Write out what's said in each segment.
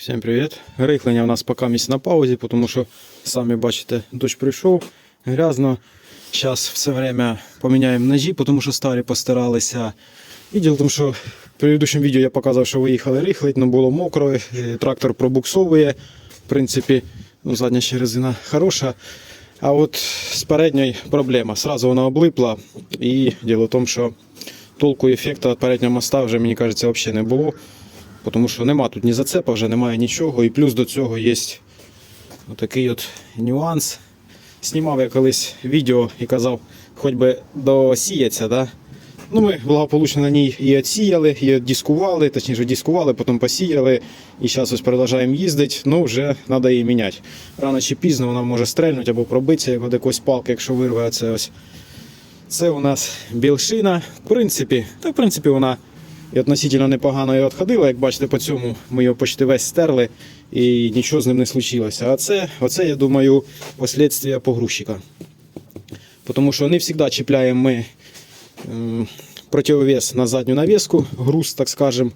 Всім привіт. Рихлення у нас поки місць на паузі, тому що самі бачите, дощ прийшов, грязно. Зараз все время поміняємо ножі, тому що старі постаралися. І діло в тому, що в предыдущому відео я показав, що виїхали рихлить, але було мокро, е, трактор пробуксовує. В принципі, ну, задня ще резина хороша. А от з передньою проблема. Сразу вона облипла. І діло в тому, що толку ефекту від переднього моста вже, мені кажеться, взагалі не було. Тому що нема тут ні зацепа, вже немає нічого. І плюс до цього є отакий от нюанс. Знімав я колись відео і казав, хоч би досіяться. Да? Ну, ми благополучно на ній і відсіяли, і дискували, точніше дискували, потім посіяли. І зараз ось продовжуємо їздити, ну вже треба її міняти. Рано чи пізно вона може стрельнути або пробитися як від якоїсь палки, якщо вирве це ось. Це у нас білшина. В принципі, та в принципі вона і относительно непогано його відходила. Як бачите, по цьому ми його почти весь стерли і нічого з ним не случилося. А це, оце, я думаю, послідствия погрузчика. Тому що не завжди чіпляємо ми ем, противовес на задню навіску, груз, так скажем.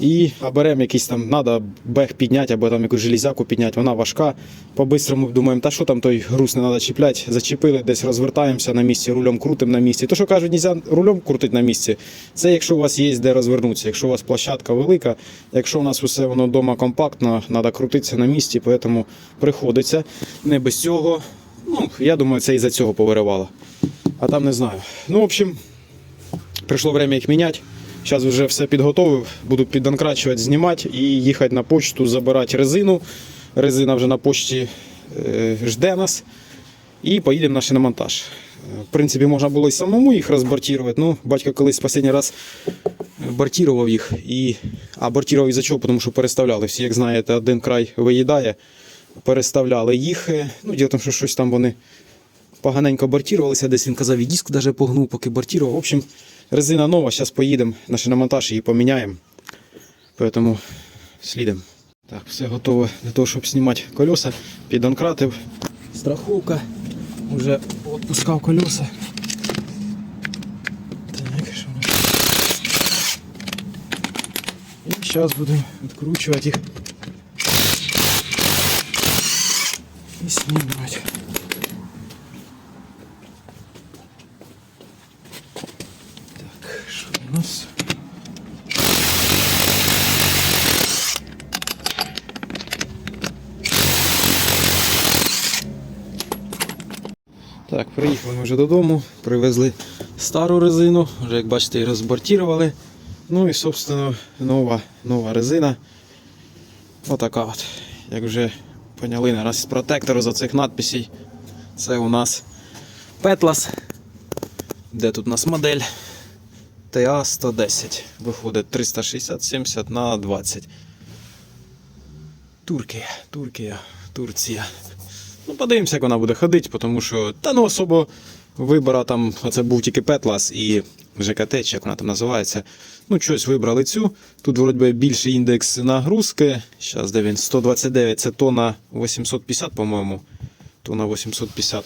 І а беремо якийсь там, треба бег підняти або там якусь железяку підняти, вона важка. По-бистрому думаємо, та що там той груз не треба чіпляти. Зачепили, десь розвертаємося на місці, рулем крутимо на місці. То, що кажуть, не можна рулем крутити на місці, це якщо у вас є де розвернутися, якщо у вас площадка велика, якщо у нас усе воно вдома компактно, треба крутитися на місці, тому приходиться. Не без цього. Ну, я думаю, це із-за цього повиривало. А там не знаю. Ну, в общем, прийшло время їх міняти. Зараз вже все підготовив, буду піданкрачувати, знімати і їхати на почту, забирати резину. Резина вже на почті е, жде нас. І поїдемо на шиномонтаж. Е, В принципі, можна було і самому їх розбортувати. Ну, батько колись останній раз бортував їх. І... А бортував із-за чого, тому що переставляли. Всі, як знаєте, один край виїдає. Переставляли їх. Ну, діло в що щось там вони поганенько бортувалися, десь він казав, і диск даже погнув, поки бортував. В общем, резина нова, зараз поїдемо на шиномонтаж і поміняємо. Поэтому слідом. Так, все готове для того, щоб знімати колеса. Підонкратив. Страховка. Уже відпускав колеса. Так, що у? І зараз будемо відкручувати їх. І знімати. Так, що у нас? Так, приїхали ми вже додому, привезли стару резину, вже як бачите, її розбортували. Ну і, собственно, нова, нова резина. Отака от. Як вже поняли, нараз з протектору за цих надписей. Це у нас Petlas. Де тут у нас модель? TA110. Виходить 360-70 на 20. Туркія, Туркія, Турція. Ну, подивимося, як вона буде ходити, тому що та ну особо вибора там, оце був тільки Петлас і ЖКТ, чи як вона там називається. Ну, щось вибрали цю. Тут вроді більший індекс нагрузки. Зараз де він 129, це тона 850, по-моєму. Тона 850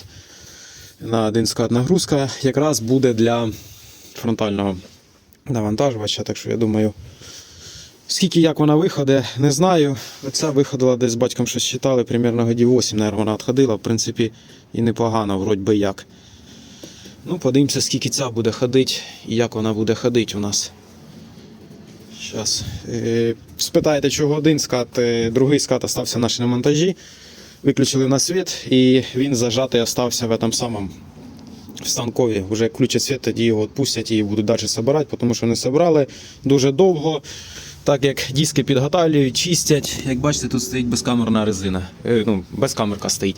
на один склад нагрузка якраз буде для фронтального навантажувача. Так що я думаю, скільки як вона виходить, не знаю. Ця виходила десь з батьком щось читали, примерно годів 8, наверное, вона відходила. В принципі, і непогано, вроді би як. Ну, подивимося, скільки ця буде ходити і як вона буде ходити у нас. Зараз. Е, спитаєте, чого один скат, е, другий скат остався на шиномонтажі. Виключили на світ і він зажатий остався в этом самому в станкові. Вже включать світ, тоді його відпустять і будуть далі збирати, тому що не зібрали дуже довго. Так як диски підготовлюють, чистять. Як бачите, тут стоїть безкамерна резина. Е, ну, безкамерка стоїть.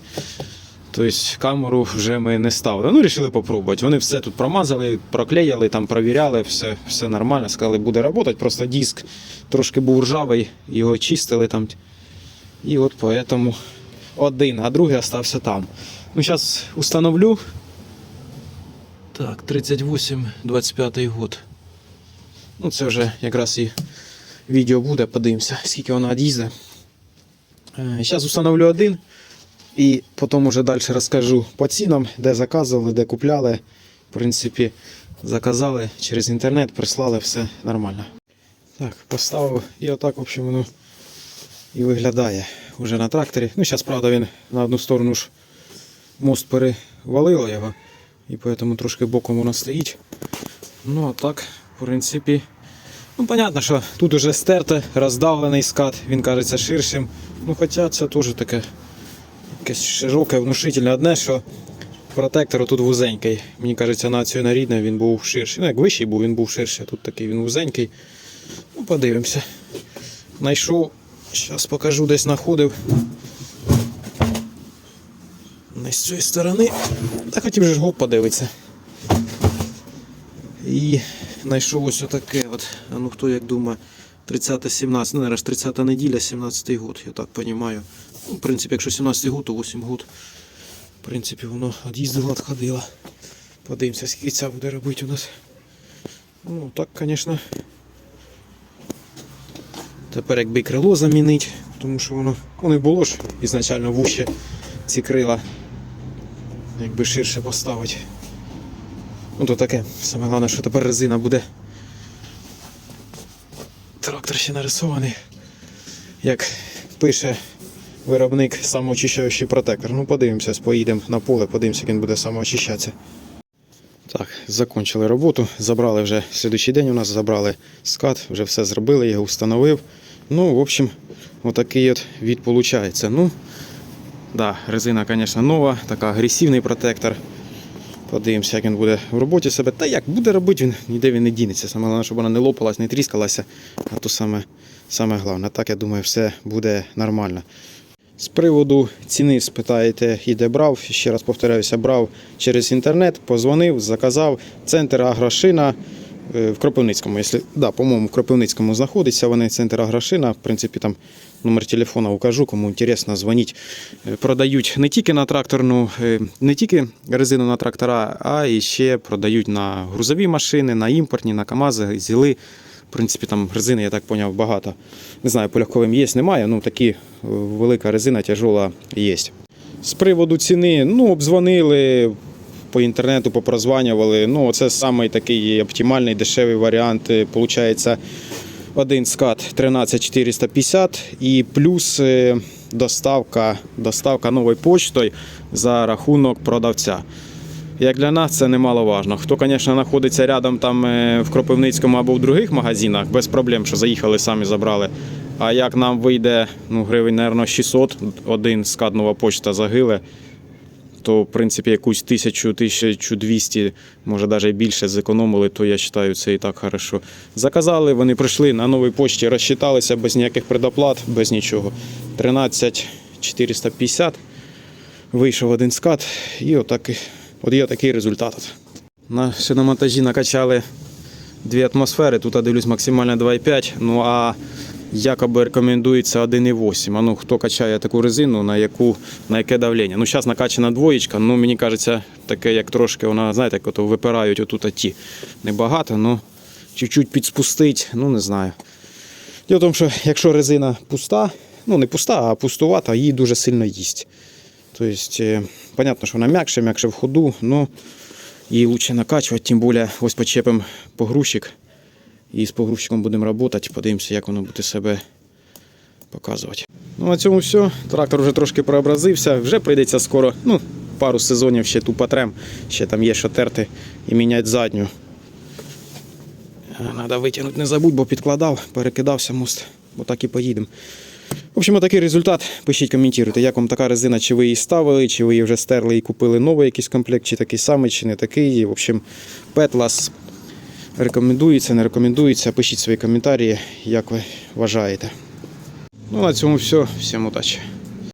Тобто камеру вже ми не ставили. Ну, вирішили попробувати. Вони все тут промазали, проклеїли, там провіряли, все, все нормально. Сказали, буде працювати. Просто диск трошки був ржавий, його чистили там. І от поэтому один, а другий остався там. Ну, зараз установлю. Так, 38-25 год. Ну, це вже якраз і відео буде, подивимося, скільки вона від'їздить. Зараз установлю один і потім вже далі розкажу по цінам, де заказували, де купляли. В принципі, заказали через інтернет, прислали, все нормально. Так, поставив і отак, в общем, воно і виглядає вже на тракторі. Ну, зараз, правда, він на одну сторону ж мост перевалило його, і тому трошки боком воно стоїть. Ну, а так, в принципі, ну, понятно, що тут уже стерте, роздавлений скат, він кажеться ширшим. Ну, хоча це теж таке якесь широке, внушительне. Одне, що протектор тут вузенький. Мені кажеться, на цю він був ширший. Ну, як вищий був, він був ширший. Тут такий він вузенький. Ну, подивимося. Знайшов, зараз покажу, десь знаходив. Не з цієї сторони. Та хотів же гоп подивитися. І знайшов ось отаке. От. Ну хто як думає, 30-17, ну, наразі 30 неділя, 17 год, я так розумію. Ну, в принципі, якщо 17 год, то 8 год. В принципі, воно від'їздило, відходило. Подивимося, скільки ця буде робити у нас. Ну, так, звісно. Тепер якби крило замінити, тому що воно, воно і було ж ізначально вуще ці крила. Якби ширше поставити. Ну то таке. Саме головне, що тепер резина буде. Трактор ще нарисований. Як пише виробник самоочищаючий протектор. Ну подивимося, поїдемо на поле, подивимося, як він буде самоочищатися. Так, закончили роботу. Забрали вже слідуючий день у нас забрали скат, вже все зробили, його встановив. Ну, в общем, отакий от від виходить. Ну, да, резина, звісно, нова, така агресивний протектор. Подивимося, як він буде в роботі себе. Та як буде робити, він ніде він не дінеться. Саме головне, щоб вона не лопалась, не тріскалася. А то саме, саме головне. Так, я думаю, все буде нормально. З приводу ціни спитаєте, і де брав. Ще раз повторяюся, брав через інтернет, позвонив, заказав. Центр Агрошина в Кропивницькому. Якщо, да, по-моєму, в Кропивницькому знаходиться вони, центр Агрошина. В принципі, там номер телефона укажу, кому інтересно, дзвоніть. Е, Продають не тільки на тракторну, е, не тільки резину на трактора, а і ще продають на грузові машини, на імпортні, на КАМАЗи, ЗІЛи. В принципі, там резини, я так поняв, багато. Не знаю, по легковим є, немає. Ну такі е, велика резина, тяжола є. З приводу ціни, ну, обдзвонили по інтернету, попрозванювали. Ну, це самий такий оптимальний дешевий варіант. Е, Получається один скат 13450 і плюс е, доставка, доставка новою почтою за рахунок продавця. Як для нас це немаловажно. Хто, звісно, знаходиться рядом там е, в Кропивницькому або в других магазинах, без проблем, що заїхали, самі забрали. А як нам вийде ну, гривень, мабуть, 600, один скат нова почта загиле, то в принципі якусь тисячу, 1200, може навіть більше зекономили, то я вважаю, це і так хорошо. Заказали, вони прийшли на новій почті, розчиталися без ніяких предоплат, без нічого. 13 450 вийшов один скат, і отак, от є такий результат. На шиномонтажі накачали дві атмосфери, тут я дивлюсь максимально 2,5, ну а якоби рекомендується 1,8. А ну хто качає таку резину, на яку на яке давлення? Ну зараз накачана двоєчка, ну мені кажеться, таке як трошки вона, знаєте, як ото випирають отут ті. Небагато, ну чуть-чуть підспустить, ну не знаю. Діло в тому, що якщо резина пуста, ну не пуста, а пустувата, її дуже сильно їсть. Тобто, е, понятно, що вона м'якше, м'якше в ходу, але її краще накачувати, тим більше ось почепимо погрузчик. І з погрузчиком будемо працювати, подивимося, як воно буде себе показувати. Ну, на цьому все. Трактор вже трошки преобразився, вже прийдеться скоро, ну, пару сезонів ще ту потрем, ще там є що терти і міняти задню. Треба витягнути, не забудь, бо підкладав, перекидався мост, бо так і поїдемо. В общем, такий результат. Пишіть, коментуйте, як вам така резина, чи ви її ставили, чи ви її вже стерли і купили новий якийсь комплект, чи такий самий, чи не такий. В общем, Петлас рекомендується, не рекомендується. Пишіть свої коментарі, як ви вважаєте. Ну, на цьому все. Всім удачі.